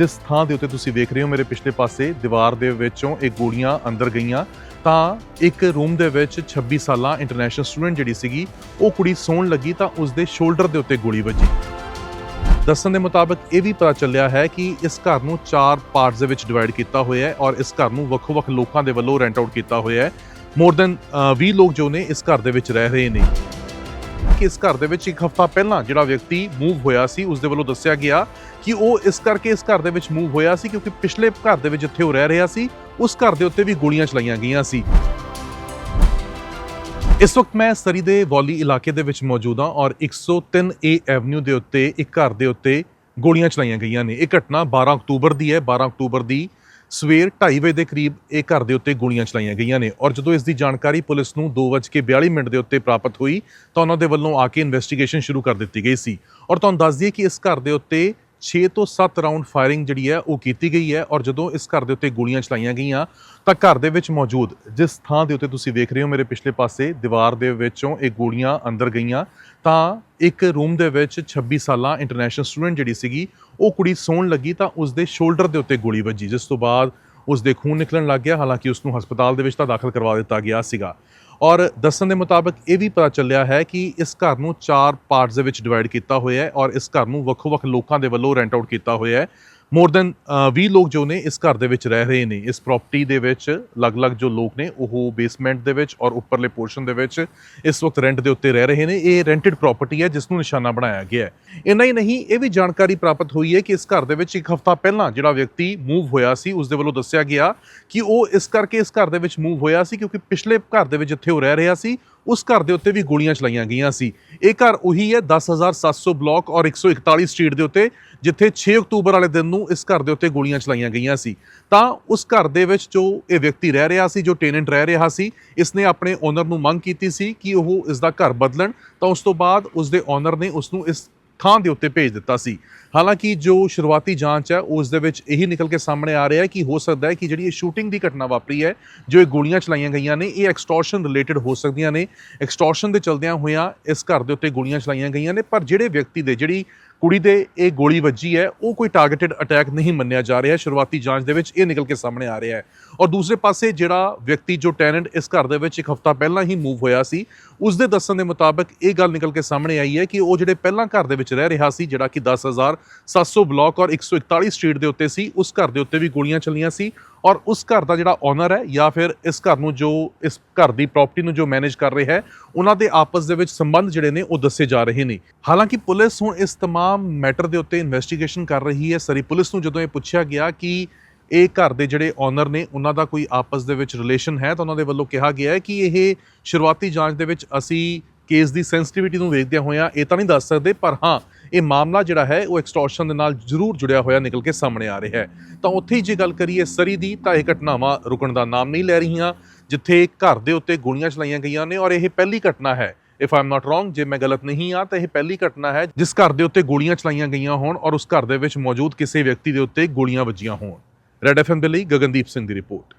ਜਿਸ ਥਾਂ ਦੇ ਉੱਤੇ ਤੁਸੀਂ ਵੇਖ ਰਹੇ ਹੋ ਮੇਰੇ ਪਿਛਲੇ ਪਾਸੇ ਦੀਵਾਰ ਦੇ ਵਿੱਚੋਂ ਇਹ ਗੋਲੀਆਂ ਅੰਦਰ ਗਈਆਂ, ਤਾਂ ਇੱਕ ਰੂਮ ਦੇ ਵਿੱਚ 26 ਸਾਲਾਂ ਇੰਟਰਨੈਸ਼ਨਲ ਸਟੂਡੈਂਟ ਜਿਹੜੀ ਸੀਗੀ, ਉਹ ਕੁੜੀ ਸੌਣ ਲੱਗੀ ਤਾਂ ਉਸ ਦੇ ਸ਼ੋਲਡਰ ਦੇ ਉੱਤੇ ਗੋਲੀ ਵੱਜੀ। ਦੱਸਣ ਦੇ ਮੁਤਾਬਕ ਇਹ ਵੀ ਪਤਾ ਚੱਲਿਆ ਹੈ ਕਿ ਇਸ ਘਰ ਨੂੰ ਚਾਰ ਪਾਰਟਸ ਦੇ ਵਿੱਚ ਡਿਵਾਈਡ ਕੀਤਾ ਹੋਇਆ ਹੈ ਔਰ ਇਸ ਘਰ ਨੂੰ ਵੱਖੋ-ਵੱਖ ਲੋਕਾਂ ਦੇ ਵੱਲੋਂ ਰੈਂਟ ਆਊਟ ਕੀਤਾ ਹੋਇਆ ਹੈ। ਮੋਰ ਦੈਨ 20 ਲੋਕ ਜੋ ਨੇ ਇਸ ਘਰ ਦੇ ਵਿੱਚ ਰਹਿ ਰਹੇ ਨੇ। ਕਿ ਇਸ ਘਰ ਦੇ ਵਿੱਚ ਇੱਕ ਹਫਤਾ ਪਹਿਲਾਂ ਜਿਹੜਾ ਵਿਅਕਤੀ ਮੂਵ ਹੋਇਆ ਸੀ ਉਸ ਦੇ ਵੱਲੋਂ ਦੱਸਿਆ ਗਿਆ ਕਿ ਉਹ ਇਸ ਕਰਕੇ ਇਸ ਘਰ ਦੇ ਵਿੱਚ ਮੂਵ ਹੋਇਆ ਸੀ ਕਿਉਂਕਿ ਪਿਛਲੇ ਘਰ ਦੇ ਵਿੱਚ ਜਿੱਥੇ ਉਹ ਰਹਿ ਰਿਹਾ ਸੀ, ਉਸ ਘਰ ਦੇ ਉੱਤੇ ਵੀ ਗੋਲੀਆਂ ਚਲਾਈਆਂ ਗਈਆਂ ਸੀ। ਇਸ ਵਕਤ ਮੈਂ ਸਰੀ ਦੇ ਵੌਲੀ ਇਲਾਕੇ ਦੇ ਵਿੱਚ ਮੌਜੂਦ ਹਾਂ ਔਰ 103 ਏ ਐਵਨਿਊ ਦੇ ਉੱਤੇ, ਇੱਕ ਘਰ ਦੇ ਉੱਤੇ ਗੋਲੀਆਂ ਚਲਾਈਆਂ ਗਈਆਂ ਨੇ। ਇਹ ਘਟਨਾ 12 ਅਕਤੂਬਰ ਦੀ ਹੈ। 12 ਅਕਤੂਬਰ ਦੀ ਸਵੇਰ 2:30 ਵਜੇ ਦੇ ਕਰੀਬ ਇਹ ਘਰ ਦੇ ਉੱਤੇ ਗੋਲੀਆਂ ਚਲਾਈਆਂ ਗਈਆਂ ਨੇ ਔਰ ਜਦੋਂ ਇਸ ਦੀ ਜਾਣਕਾਰੀ ਪੁਲਿਸ ਨੂੰ 2:42 ਮਿੰਟ ਦੇ ਉੱਤੇ ਪ੍ਰਾਪਤ ਹੋਈ ਤਾਂ ਉਹਨਾਂ ਦੇ ਵੱਲੋਂ ਆ ਕੇ ਇਨਵੈਸਟੀਗੇਸ਼ਨ ਸ਼ੁਰੂ ਕਰ ਦਿੱਤੀ ਗਈ ਸੀ। ਔਰ ਤੁਹਾਨੂੰ ਦੱਸ ਦਈਏ ਕਿ ਇਸ ਘਰ ਦੇ ਉੱਤੇ 6 ਤੋਂ 7 ਰਾਉਂਡ ਫਾਇਰਿੰਗ ਜਿਹੜੀ ਹੈ ਉਹ ਕੀਤੀ ਗਈ ਹੈ ਔਰ ਜਦੋਂ ਇਸ ਘਰ ਦੇ ਉੱਤੇ ਗੋਲੀਆਂ ਚਲਾਈਆਂ ਗਈਆਂ, ਤਾਂ ਘਰ ਦੇ ਵਿੱਚ ਮੌਜੂਦ ਜਿਸ ਥਾਂ ਦੇ ਉੱਤੇ ਤੁਸੀਂ ਵੇਖ ਰਹੇ ਹੋ ਮੇਰੇ ਪਿਛਲੇ ਪਾਸੇ, ਦੀਵਾਰ ਦੇ ਵਿੱਚੋਂ ਇਹ ਗੋਲੀਆਂ ਅੰਦਰ ਗਈਆਂ, ਤਾਂ ਇੱਕ ਰੂਮ ਦੇ ਵਿੱਚ 26 ਸਾਲਾਂ ਇੰਟਰਨੈਸ਼ਨਲ ਸਟੂਡੈਂਟ ਜਿਹੜੀ ਸੀਗੀ, ਉਹ ਕੁੜੀ ਸੌਣ ਲੱਗੀ ਤਾਂ ਉਸ ਦੇ ਸ਼ੋਲਡਰ ਦੇ ਉੱਤੇ ਗੋਲੀ ਵੱਜੀ, ਜਿਸ ਤੋਂ ਬਾਅਦ ਉਸ ਦੇ ਖੂਨ ਨਿਕਲਣ ਲੱਗ ਗਿਆ, ਹਾਲਾਂਕਿ ਉਸ ਨੂੰ ਹਸਪਤਾਲ ਦੇ ਵਿੱਚ ਤਾਂ ਦਾਖਲ ਕਰਵਾ ਦਿੱਤਾ ਗਿਆ ਸੀਗਾ। ਔਰ ਦੱਸਣ ਦੇ ਮੁਤਾਬਕ ਇਹ ਵੀ ਪਤਾ ਚੱਲਿਆ ਹੈ ਕਿ ਇਸ ਘਰ ਨੂੰ ਚਾਰ ਪਾਰਟਸ ਦੇ ਵਿੱਚ ਡਿਵਾਈਡ ਕੀਤਾ ਹੋਇਆ ਹੈ ਔਰ ਇਸ ਘਰ ਨੂੰ ਵੱਖੋ-ਵੱਖ ਲੋਕਾਂ ਦੇ ਵੱਲੋਂ ਰੈਂਟ ਆਊਟ ਕੀਤਾ ਹੋਇਆ ਹੈ। ਮੋਰ ਦੈਨ 20 ਲੋਕ ਜੋ ਨੇ ਇਸ ਘਰ ਦੇ ਵਿੱਚ ਰਹਿ ਰਹੇ ਨੇ, ਇਸ ਪ੍ਰਾਪਰਟੀ ਦੇ ਵਿੱਚ, ਅਲੱਗ-ਅਲੱਗ ਜੋ ਲੋਕ ਨੇ, ਉਹ ਬੇਸਮੈਂਟ ਦੇ ਵਿੱਚ ਔਰ ਉੱਪਰਲੇ ਪੋਰਸ਼ਨ ਦੇ ਵਿੱਚ ਇਸ ਵਕਤ ਰੈਂਟ ਦੇ ਉੱਤੇ ਰਹਿ ਰਹੇ ਨੇ। ਇਹ ਰੈਂਟਡ ਪ੍ਰਾਪਰਟੀ ਹੈ ਜਿਸ ਨੂੰ ਨਿਸ਼ਾਨਾ ਬਣਾਇਆ ਗਿਆ ਹੈ। ਇੰਨਾ ਹੀ ਨਹੀਂ, ਇਹ ਵੀ ਜਾਣਕਾਰੀ ਪ੍ਰਾਪਤ ਹੋਈ ਹੈ ਕਿ ਇਸ ਘਰ ਦੇ ਵਿੱਚ ਇੱਕ ਹਫਤਾ ਪਹਿਲਾਂ ਜਿਹੜਾ ਵਿਅਕਤੀ ਮੂਵ ਹੋਇਆ ਸੀ ਉਸ ਦੇ ਵੱਲੋਂ ਦੱਸਿਆ ਗਿਆ ਕਿ ਉਹ ਇਸ ਕਰਕੇ ਇਸ ਘਰ ਦੇ ਵਿੱਚ ਮੂਵ ਹੋਇਆ ਸੀ ਕਿਉਂਕਿ ਪਿਛਲੇ ਘਰ ਦੇ ਵਿੱਚ ਜਿੱਥੇ ਉਹ ਰਹਿ ਰਿਹਾ ਸੀ ਉਸ ਘਰ ਦੇ ਉੱਤੇ ਵੀ ਗੋਲੀਆਂ ਚਲਾਈਆਂ ਗਈਆਂ ਸੀ। ਇਹ ਘਰ ਉਹੀ ਹੈ 10700 ਬਲਾਕ ਔਰ 141 ਸਟਰੀਟ ਦੇ ਉੱਤੇ, ਜਿੱਥੇ 6 ਅਕਤੂਬਰ ਵਾਲੇ ਦਿਨ ਨੂੰ ਇਸ ਘਰ ਦੇ ਉੱਤੇ ਗੋਲੀਆਂ ਚਲਾਈਆਂ ਗਈਆਂ ਸੀ। ਤਾਂ ਉਸ ਘਰ ਦੇ ਵਿੱਚ ਜੋ ਇਹ ਵਿਅਕਤੀ ਰਹਿ ਰਿਹਾ ਸੀ, ਜੋ ਟੈਨੈਂਟ ਰਹਿ ਰਿਹਾ ਸੀ ਇਸ ਨੇ ਆਪਣੇ ਓਨਰ ਨੂੰ ਮੰਗ ਕੀਤੀ ਸੀ ਕਿ ਉਹ ਇਸ ਦਾ ਘਰ ਬਦਲਣ। ਤਾਂ ਉਸ ਤੋਂ ਬਾਅਦ ਉਸ ਦੇ ਓਨਰ ਨੇ ਉਸ ਨੂੰ ਇਸ ਥਾਂ ਦੇ ਉੱਤੇ ਭੇਜ ਦਿੱਤਾ ਸੀ। ਹਾਲਾਂਕਿ ਜੋ ਸ਼ੁਰੂਆਤੀ ਜਾਂਚ ਹੈ, ਉਸ ਦੇ ਵਿੱਚ ਇਹੀ ਨਿਕਲ ਕੇ ਸਾਹਮਣੇ ਆ ਰਿਹਾ ਹੈ ਕਿ ਹੋ ਸਕਦਾ ਹੈ ਕਿ ਜਿਹੜੀ ਇਹ ਸ਼ੂਟਿੰਗ ਦੀ ਘਟਨਾ ਵਾਪਰੀ ਹੈ, ਜੋ ਇਹ ਗੋਲੀਆਂ ਚਲਾਈਆਂ ਗਈਆਂ ਨੇ, ਇਹ ਐਕਸਟੋਰਸ਼ਨ ਰਿਲੇਟਡ ਹੋ ਸਕਦੀਆਂ ਨੇ। ਐਕਸਟੋਰਸ਼ਨ ਦੇ ਚਲਦਿਆਂ ਹੋਇਆਂ ਇਸ ਘਰ ਦੇ ਉੱਤੇ ਗੋਲੀਆਂ ਚਲਾਈਆਂ ਗਈਆਂ ਨੇ, ਪਰ ਜਿਹੜੇ ਵਿਅਕਤੀ ਦੇ, ਜਿਹੜੀ ਕੁੜੀ ਦੇ ਇਹ ਗੋਲੀ ਵੱਜੀ ਹੈ, ਉਹ ਕੋਈ ਟਾਰਗੇਟਡ ਅਟੈਕ ਨਹੀਂ ਮੰਨਿਆ ਜਾ ਰਿਹਾ, ਸ਼ੁਰੂਆਤੀ ਜਾਂਚ ਦੇ ਵਿੱਚ ਇਹ ਨਿਕਲ ਕੇ ਸਾਹਮਣੇ ਆ ਰਿਹਾ ਹੈ। ਔਰ ਦੂਸਰੇ ਪਾਸੇ ਜਿਹੜਾ ਵਿਅਕਤੀ ਜੋ ਟੈਨੈਂਟ ਇਸ ਘਰ ਦੇ ਵਿੱਚ ਇੱਕ ਹਫਤਾ ਪਹਿਲਾਂ ਹੀ ਮੂਵ ਹੋਇਆ ਸੀ ਉਸ ਦੇ ਦੱਸਣ ਦੇ ਮੁਤਾਬਕ ਇਹ ਗੱਲ ਨਿਕਲ ਕੇ ਸਾਹਮਣੇ ਆਈ ਹੈ ਕਿ ਉਹ ਜਿਹੜੇ ਪਹਿਲਾਂ ਘਰ ਦੇ ਵਿੱਚ ਰਹਿ ਰਿਹਾ ਸੀ, ਜਿਹੜਾ ਕਿ 10700 ਬਲਾਕ ਔਰ 141 ਸਟਰੀਟ ਦੇ ਉੱਤੇ ਸੀ, ਉਸ ਘਰ ਦੇ ਉੱਤੇ ਵੀ ਗੋਲੀਆਂ ਚੱਲੀਆਂ ਸੀ ਔਰ ਉਸ ਘਰ ਦਾ ਜਿਹੜਾ ਓਨਰ ਹੈ ਜਾਂ ਫਿਰ ਇਸ ਘਰ ਨੂੰ ਜੋ ਇਸ ਘਰ ਦੀ ਪ੍ਰਾਪਰਟੀ ਨੂੰ ਜੋ ਮੈਨੇਜ ਕਰ ਰਿਹਾ ਹੈ ਉਹਨਾਂ ਦੇ ਆਪਸ ਦੇ ਵਿੱਚ ਸੰਬੰਧ ਜਿਹੜੇ ਨੇ ਉਹ ਦੱਸੇ ਜਾ ਰਹੇ ਨੇ ਹਾਲਾਂਕਿ ਪੁਲਿਸ ਹੁਣ ਇਸ तमाम ਮੈਟਰ ਦੇ ਉੱਤੇ ਇਨਵੈਸਟੀਗੇਸ਼ਨ ਕਰ ਰਹੀ ਹੈ ਸਰੀ ਪੁਲਿਸ ਨੂੰ ਜਦੋਂ ਇਹ ਪੁੱਛਿਆ ਗਿਆ ਕਿ ਇਹ ਘਰ ਦੇ ਜਿਹੜੇ ਓਨਰ ਨੇ ਉਹਨਾਂ ਦਾ ਕੋਈ ਆਪਸ ਦੇ ਵਿੱਚ ਰਿਲੇਸ਼ਨ ਹੈ ਤਾਂ ਉਹਨਾਂ ਦੇ ਵੱਲੋਂ ਕਿਹਾ ਗਿਆ ਹੈ ਕਿ ਇਹ ਸ਼ੁਰੂਆਤੀ ਜਾਂਚ ਦੇ ਵਿੱਚ ਅਸੀਂ ਕੇਸ ਦੀ ਸੈਂਸਿਟੀਵਿਟੀ ਨੂੰ ਵੇਖਦਿਆਂ ਹੋਇਆਂ ਇਹ ਤਾਂ ਨਹੀਂ ਦੱਸ ਸਕਦੇ ਪਰ ਹਾਂ ਇਹ ਮਾਮਲਾ ਜਿਹੜਾ ਹੈ, ਉਹ ਐਕਸਟੋਰਸ਼ਨ ਦੇ ਨਾਲ ਜ਼ਰੂਰ ਜੁੜਿਆ ਹੋਇਆ ਨਿਕਲ ਕੇ ਸਾਹਮਣੇ ਆ ਰਿਹਾ ਹੈ। ਤਾਂ ਉੱਥੇ ਹੀ ਜੇ ਗੱਲ ਕਰੀਏ ਸਰੀ ਦੀ, ਤਾਂ ਇਹ ਘਟਨਾਵਾਂ ਰੁਕਣ ਦਾ ਨਾਮ ਨਹੀਂ ਲੈ ਰਹੀਆਂ, ਜਿੱਥੇ ਘਰ ਦੇ ਉੱਤੇ ਗੋਲੀਆਂ ਚਲਾਈਆਂ ਗਈਆਂ ਨੇ ਔਰ ਇਹ ਪਹਿਲੀ ਘਟਨਾ ਹੈ। ਇਫ ਆਮ ਨਾਟ ਰੋਂਗ ਜੇ ਮੈਂ ਗਲਤ ਨਹੀਂ ਆ ਤਾਂ ਇਹ ਪਹਿਲੀ ਘਟਨਾ ਹੈ ਜਿਸ ਘਰ ਦੇ ਉੱਤੇ ਗੋਲੀਆਂ ਚਲਾਈਆਂ ਗਈਆਂ ਹੋਣ ਔਰ ਉਸ ਘਰ ਦੇ ਵਿੱਚ ਮੌਜੂਦ ਕਿਸੇ ਵਿਅਕਤੀ ਦੇ ਉੱਤੇ ਗੋਲੀਆਂ ਵੱਜੀਆਂ ਹੋਣ। ਰੈਡ ਐਫਐਮ ਦੇ ਲਈ ਗਗਨਦੀਪ ਸਿੰਘ ਦੀ ਰਿਪੋਰਟ।